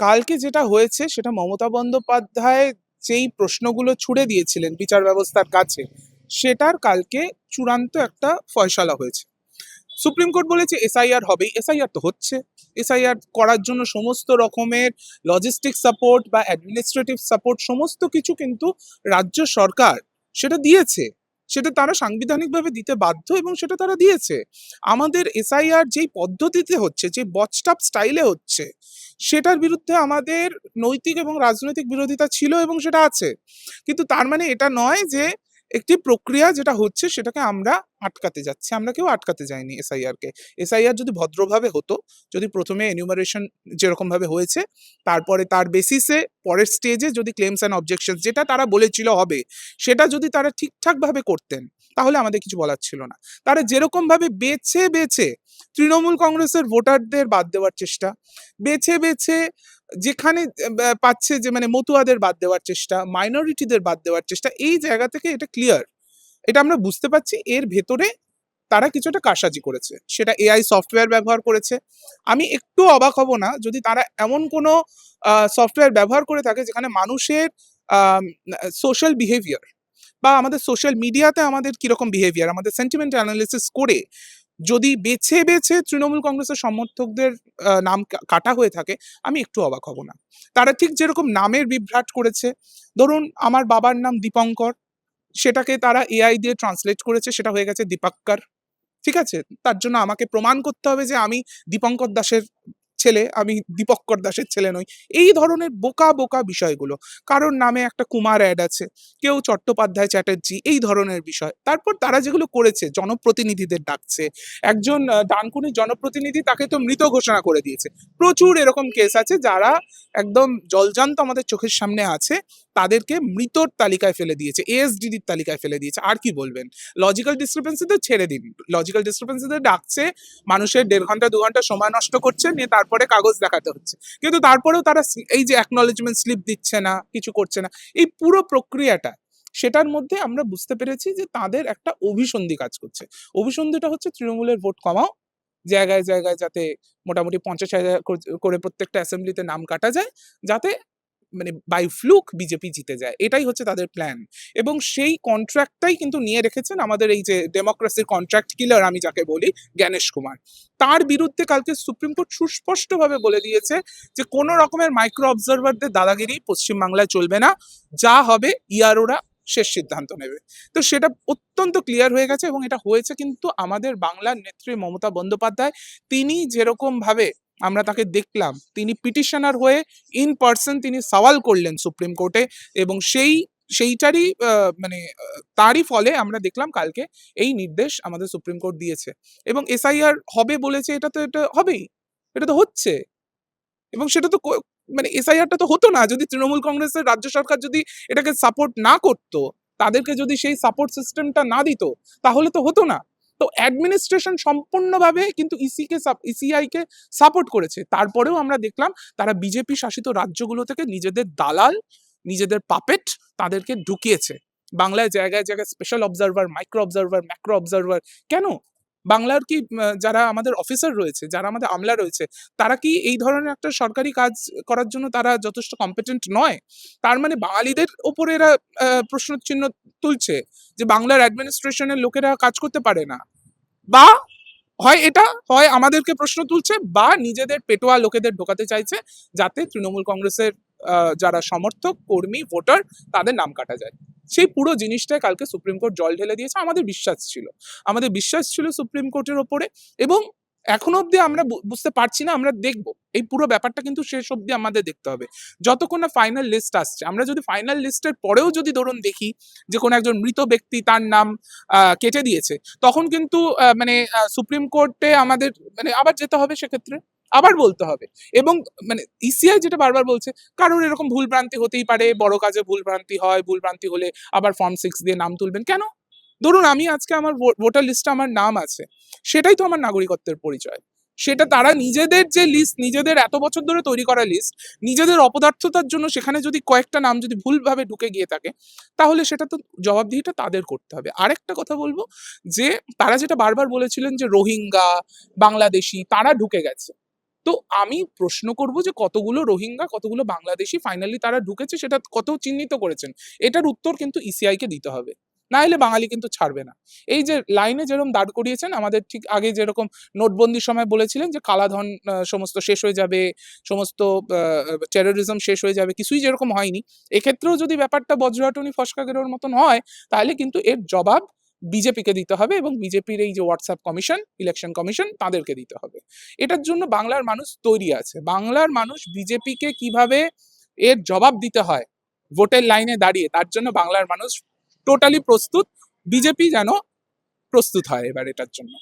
কালকে যেটা হয়েছে সেটা মমতা বন্দ্যোপাধ্যায় যেই প্রশ্নগুলো ছুড়ে দিয়েছিলেন বিচার ব্যবস্থার কাছে, সেটার কালকে চূড়ান্ত একটা ফয়সালা হয়েছে। সুপ্রিম কোর্ট বলেছে এসআইআর হবেই, এসআইআর তো হচ্ছে। এসআইআর করার জন্য সমস্ত রকমের লজিস্টিক সাপোর্ট বা অ্যাডমিনিস্ট্রেটিভ সাপোর্ট সমস্ত কিছু কিন্তু রাজ্য সরকার সেটা দিয়েছে। সেটা তারা সাংবিধানিকভাবে দিতে বাধ্য এবং সেটা তারা দিয়েছে। আমাদের এসআইআর যেই পদ্ধতিতে হচ্ছে, যে বচটাপ স্টাইলে হচ্ছে, সেটার বিরুদ্ধে আমাদের নৈতিক এবং রাজনৈতিক বিরোধিতা ছিল এবং সেটা আছে। কিন্তু তার মানে এটা নয় যে একটি প্রক্রিয়া যেটা হচ্ছে সেটাকে আমরা আটকাতে যাচ্ছি। আমরা কেউ আটকাতে যাইনি এসআইআর কে। এসআইআর যদি ভদ্রভাবে হতো, যদি প্রথমে এনিউমারেশন যেরকম ভাবে হয়েছে, তারপরে তার বেসিসে পরের স্টেজে যদি ক্লেমস অ্যান্ড অবজেকশন যেটা তারা বলেছিল হবে, সেটা যদি তারা ঠিকঠাক ভাবে করতেন, তাহলে আমাদের কিছু বলার ছিল না। তারা যেরকম ভাবে বেছে বেছে, তৃণমূল কংগ্রেসের ভোটারদের বাদ দেওয়ার চেষ্টা, বেছে বেছে যেখানে পাচ্ছে যে মানে মতুয়াদের বাদ দেওয়ার চেষ্টা মাইনরিটিদের বাদ দেওয়ার চেষ্টা, এই জায়গা থেকে এটা ক্লিয়ার এটা আমরা বুঝতে পারছি, এর ভেতরে তারা কিছুটা কারসাজি করেছে। সেটা এআই সফটওয়্যার ব্যবহার করেছে। আমি একটু অবাক হব না, যদি তারা এমন কোনো সফটওয়্যার ব্যবহার করে থাকে যেখানে মানুষের সোশ্যাল বিহেভিয়ার বা আমাদের সোশ্যাল মিডিয়াতে আমাদের কীরকম বিহেভিয়ার আমাদের সেন্টিমেন্ট অ্যানালিসিস করে যদি বেছে বেছে তৃণমূল কংগ্রেসের সমর্থকদের নাম কাটা হয়ে থাকে, আমি একটু অবাক হব না। তারা ঠিক যেরকম নামের বিভ্রাট করেছে, ধরুন আমার বাবার নাম দীপঙ্কর, সেটাকে তারা এআই দিয়ে ট্রান্সলেট করেছে, সেটা হয়ে গেছে দীপাক্কর, ঠিক আছে? তার জন্য আমাকে প্রমাণ করতে হবে যে আমি দীপঙ্কর দাসের ছেলে, আমি দীপক্কর দাসের ছেলে নই। এই ধরনের বোকা বোকা বিষয়গুলো। কারোর নামে একটা কুমার অ্যাড আছে, কেউ চট্টোপাধ্যায় চ্যাটার্জি, এই ধরনের বিষয়। তারপর তারা যেগুলো করেছে, জনপ্রতিনিধিদের ডাকছে। একজন ডানকুনির জনপ্রতিনিধি তাকে তো মৃত ঘোষণা করে দিয়েছে। প্রচুর এরকম কেস আছে যারা একদম জলজান্ত আমাদের চোখের সামনে আছে, তাদেরকে মৃতর তালিকায় ফেলে দিয়েছে এএসডিডির তালিকায় ফেলে দিয়েছে। আর কি বলবেন? লজিক্যাল ডিসক্রিপেন্সি তো ছেড়ে দিন। লজিক্যাল ডিসক্রিপেন্সিতে ডাকছে, মানুষের দেড় ঘণ্টা, দু ঘণ্টা সময় নষ্ট করছে, নিয়ে তারপরে কাগজ দেখাতে হচ্ছে। কিন্তু তারপরেও তারা এই যে অ্যাকনোলেজমেন্ট স্লিপ দিচ্ছে না, কিছু করছে না, এই পুরো প্রক্রিয়াটা, সেটার মধ্যে আমরা বুঝতে পেরেছি যে তাদের একটা অভিসন্ধি কাজ করছে। অভিসন্ধিটা হচ্ছে তৃণমূলের ভোট কমাও, জায়গায় জায়গায় যাতে মোটামুটি পঞ্চাশ হাজার কর- প্রত্যেকটা অ্যাসেম্বলিতে নাম কাটা যায়, যাতে মানে বাই ফ্লুক বিজেপি জিতে যায়। এটাই হচ্ছে তাদের প্ল্যান এবং সেই কন্ট্রাক্টটাই কিন্তু নিয়ে রেখেছেন আমাদের এই যে ডেমোক্রেসির কন্ট্রাক্ট কিলার আমি যাকে বলি, জ্ঞানেশ কুমার। তার বিরুদ্ধে কালকে সুপ্রিম কোর্ট সুস্পষ্টভাবে বলে দিয়েছে যে কোনো রকমের মাইক্রো অবজারভারদের দাদাগিরি পশ্চিমবাংলায় চলবে না। যা হবে ইয়ারোরা শেষ সিদ্ধান্ত নেবে। তো সেটা অত্যন্ত ক্লিয়ার হয়ে গেছে এবং এটা হয়েছে কিন্তু আমাদের বাংলার নেত্রী মমতা বন্দ্যোপাধ্যায়। তিনি যেরকম ভাবে আমরা তাকে দেখলাম। তিনি পিটিশনার হয়ে ইন পার্সন তিনি সওয়াল করলেন সুপ্রিম কোর্টে এবং সেই, সেইটারই মানে তারই ফলে আমরা দেখলাম কালকে এই নির্দেশ আমাদের সুপ্রিম কোর্ট দিয়েছে এবং এসআইআর হবে বলেছে, এটা তো, এটা হবেই, এটা তো হচ্ছে। এবং সেটা তো মানে এসআইআরটা তো হতো না। যদি তৃণমূল কংগ্রেসের রাজ্য সরকার যদি এটাকে সাপোর্ট না করতো, তাদেরকে যদি সেই সাপোর্ট সিস্টেমটা না দিত, তাহলে তো হতো না। তো অ্যাডমিনিস্ট্রেশন সম্পূর্ণভাবে কিন্তু ইসিকে ইসি কে ইসিআই কে সাপোর্ট করেছে। তারপরেও আমরা দেখলাম তারা বিজেপি শাসিত রাজ্যগুলো থেকে নিজেদের দালাল, নিজেদের পাপেট তাদেরকে ঢুকিয়েছে। বাংলায় জায়গায় জায়গায় special observer micro observer macro observer কেন? বাংলার কি যারা আমাদের অফিসার রয়েছে, যারা আমাদের আমলা রয়েছে, তারা কি এই ধরনের একটা সরকারি কাজ করার জন্য তারা যথেষ্ট কম্পিটেন্ট নয়? তার মানে বাঙালিদের ওপরে এরা প্রশ্ন চিহ্ন তুলছে যে বাংলার অ্যাডমিনিস্ট্রেশনের লোকেরা কাজ করতে পারে না। বা হয় এটা, হয় আমাদেরকে প্রশ্ন তুলছে, বা নিজেদের পেটোয়া লোকেদের ঢোকাতে চাইছে যাতে তৃণমূল কংগ্রেসের যারা সমর্থক, কর্মী, ভোটার, তাদের নাম কাটা যায়। সেই পুরো জিনিসটাই কালকে সুপ্রিম কোর্ট জল ঢেলে দিয়েছে, আমাদের বিশ্বাস ছিল। আমাদের বিশ্বাস ছিল সুপ্রিম কোর্টের ওপরে এবং এখনও অবধি আমরা বুঝতে পারছি না, আমরা দেখব। এই পুরো ব্যাপারটা কিন্তু শেষ অবধি আমাদের দেখতে হবে। যতক্ষণ না ফাইনাল লিস্ট আসছে, আমরা যদি ফাইনাল লিস্টের পরেও যদি ধরুন দেখি যে কোনো একজন মৃত ব্যক্তি তার নাম কেটে দিয়েছে, তখন কিন্তু মানে সুপ্রিম কোর্টে আমাদের মানে আবার যেতে হবে সেক্ষেত্রে। আবার বলতে হবে। এবং মানে ইসিআই যেটা বারবার বলছে, কারোর এরকম ভুল ভ্রান্তি হতেই পারে, বড় কাজে ভুল ভ্রান্তি হয় ভুল ভ্রান্তি হলে আবার ফর্ম সিক্স দিয়ে নাম তুলবেন। কেন? ধরুন আমি আজকে আমার ভোটার লিস্টে আমার নাম আছে, সেটাই তো আমার নাগরিকত্বের পরিচয়। সেটা তারা নিজেদের যে লিস্ট নিজেদের এত বছর ধরে তৈরি করা লিস্ট নিজেদের অপদার্থতার জন্য সেখানে যদি কয়েকটা নাম যদি ভুলভাবে ঢুকে গিয়ে থাকে, তাহলে সেটা তো জবাবদিহিটা তাদের করতে হবে। আরেকটা কথা বলব, যে তারা যেটা বারবার বলেছিলেন যে রোহিঙ্গা, বাংলাদেশি, তারা ঢুকে গেছে। তো আমি প্রশ্ন করব যে কতগুলো রোহিঙ্গা, কতগুলো বাংলাদেশি ফাইনালি তারা ঢুকেছে সেটা কত চিহ্নিত করেছেন? এটার উত্তর কিন্তু ইসিআই কে দিতে হবে। না হলে বাঙালি কিন্তু ছাড়বে না। এই যে লাইনে যেরকম দাঁড় করিয়েছেন, আমাদের ঠিক আগে যেরকম নোটবন্দির সময় বলেছিলেন যে কালাধন সমস্ত শেষ হয়ে যাবে, সমস্ত টেরোরিজম শেষ হয়ে যাবে, কিছুই যেরকম হয়নি। এক্ষেত্রেও যদি ব্যাপারটা বজ্রহাটনি ফসকাগেরোর মতন হয়, তাহলে কিন্তু এর জবাব বিজেপিকে দিতে হবে এবং বিজেপির এই যে হোয়াটসঅ্যাপ কমিশন ইলেকশন কমিশন তাদেরকে দিতে হবে। এটার জন্য বাংলার মানুষ তৈরি আছে। বাংলার মানুষ বিজেপিকে কীভাবে এর জবাব দিতে হয়, ভোটের লাইনে দাঁড়িয়ে, তার জন্য বাংলার মানুষ টোটালি প্রস্তুত। বিজেপি যেন প্রস্তুত হয় এবার এটার জন্য।